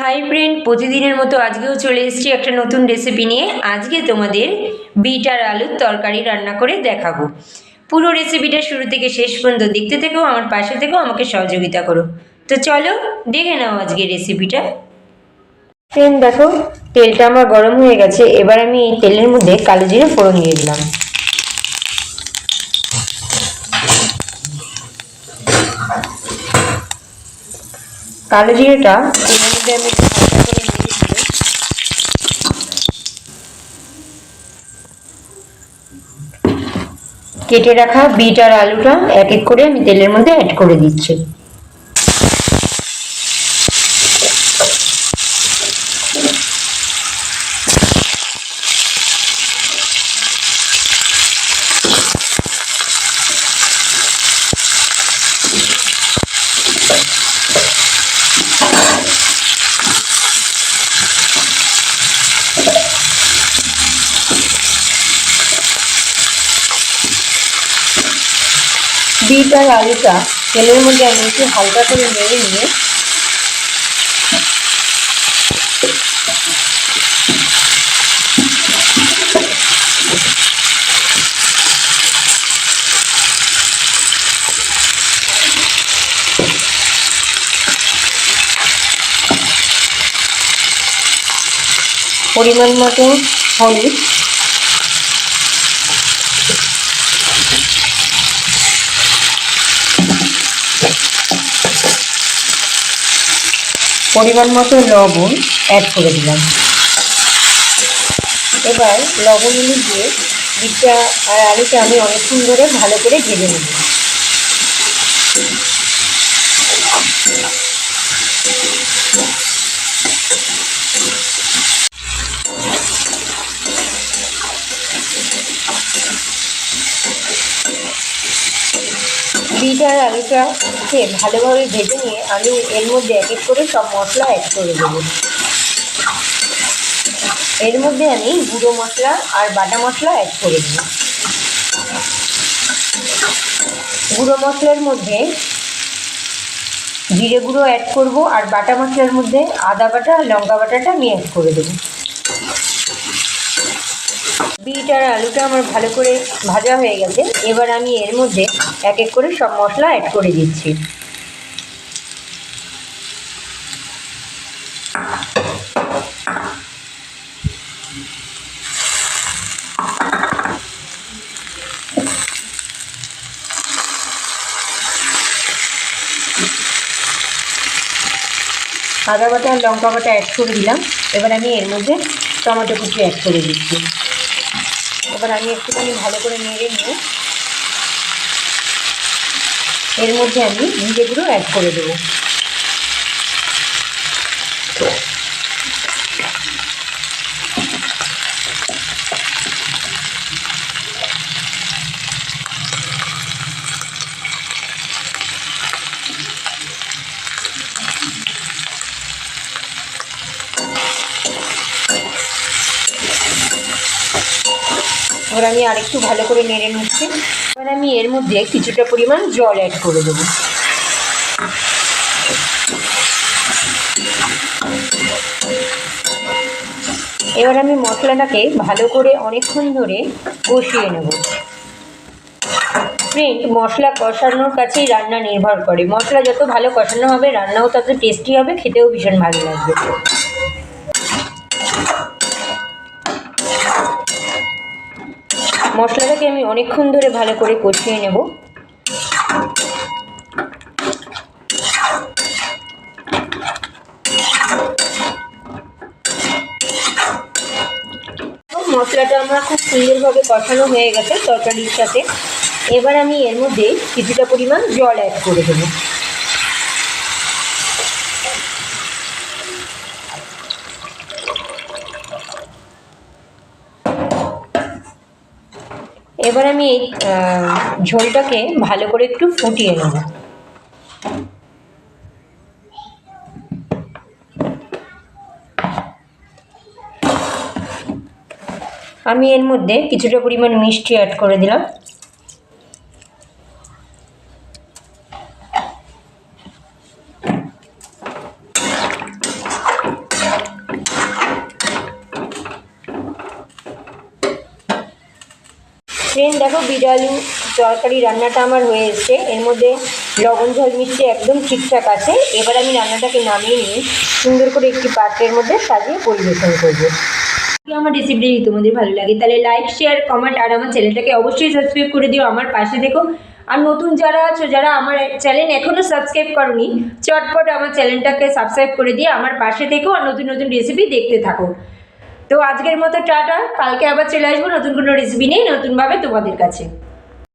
Hi friend প্রতিদিনের মতো আজকেও চলে এসেছি একটা নতুন রেসিপি নিয়ে। আজকে তোমাদের বিট আর আলুর তরকারি রান্না করে দেখাবো। পুরো রেসিপিটা শুরু থেকে শেষ পর্যন্ত দেখতে থেকেও আমার পাশে থেকেও আমাকে সহযোগিতা করো। তো চলো দেখে নাও আজকে রেসিপিটা ফ্রেন্ড দেখো, তেলটা আমার গরম হয়ে গেছে। এবার আমি এই তেলের মধ্যে কালো জিরে ফোড়ন দিয়ে দিলাম। কালো জিরেটা কেটে রাখা বিট আর আলুটা এক এক করে আমি তেলের মধ্যে অ্যাড করে দিচ্ছি। বিট আর আলুটা তেলের মধ্যে আমি একটু হালকা করে নেড়ে নিয়ে পরিমাণ মতো হলুদ পরিমাণ মতো লবণ অ্যাড করে দিলাম। এবার লবণগুলি দিয়ে বিটটা আর আলুটা আমি অনেকক্ষণ ধরে ভালো করে ভেজে নেব। বিট আর আলুটাকে ভালোভাবে ভেজে নিয়ে আমি এর মধ্যে এক এক করে সব মশলা অ্যাড করে দেবো। এর মধ্যে আমি গুঁড়ো মশলা আর বাটা মশলা অ্যাড করে দেব। গুঁড়ো মশলার মধ্যে জিরে গুঁড়ো অ্যাড করব আর বাটা মশলার মধ্যে আদা বাটা আর লঙ্কা বাটাটা আমি অ্যাড করে দেবো। বিট আর আলুটা আমার ভালো করে ভাজা হয়ে গেছে। এবার আমি এর মধ্যে এক এক করে সব মশলা অ্যাড করে দিচ্ছি। আদা বাটা আর লঙ্কা বাটা অ্যাড করে দিলাম। এবার আমি এর মধ্যে টমেটো কুচি অ্যাড করে দিচ্ছি। এবার আমি একটুখানি ভালো করে নেড়ে নিয়ে এর মধ্যে আমি গুঁড়ো অ্যাড করে দেবো। এবার আমি আরেকটু ভালো করে নেড়ে নিচ্ছি। এবার আমি এর মধ্যে কিছুটা পরিমাণ জল অ্যাড করে দেবো। এবার আমি মশলাটাকে ভালো করে অনেকক্ষণ ধরে কষিয়ে নেব। ফ্রেন্ড মশলা কষানোর কাছেই রান্না নির্ভর করে। মশলা যত ভালো কষানো হবে, রান্নাও তত টেস্টি হবে, খেতেও ভীষণ ভালো লাগবে। মশলাটাকে আমি অনেকক্ষণ ধরে ভালো করে কষিয়ে নেব। মশলাটা আমার খুব সুন্দরভাবে কষানো হয়ে গেছে তরকারির সাথে। এবার আমি এর মধ্যে কিছুটা পরিমাণ জল অ্যাড করে দেবো। এবার আমি এই ঝোলটাকে ভালো করে একটু ফুটিয়ে নেব। আমি এর মধ্যে কিছুটা পরিমাণ মিষ্টি অ্যাড করে দিলাম। দেখো বিট আলু তরকারি, রান্নাটা আমার হয়ে এসছে। এর মধ্যে লবণ, ঝোল, মিষ্টি একদম ঠিকঠাক আছে। এবার আমি রান্নাটাকে নামিয়ে নিয়ে সুন্দর করে একটি পাত্রের মধ্যে সাজিয়ে পরিবেশন করব। আমার রেসিপিটা যদি তোমাদের ভালো লাগে, তাহলে লাইক শেয়ার কমেন্ট আর আমার চ্যানেলটাকে অবশ্যই সাবস্ক্রাইব করে দিও। আমার পাশে দেখো আর নতুন যারা আছো, যারা আমার চ্যানেল এখনও সাবস্ক্রাইব করনি, চটপট আমার চ্যানেলটাকে সাবস্ক্রাইব করে দিয়ে আমার পাশে থেকো আর নতুন নতুন রেসিপি দেখতে থাকো। তো আজকের মতো টাটা, কালকে আবার চলে আসব নতুন কোনো রেসিপি নিয়ে, নতুনভাবে তোমাদের কাছে।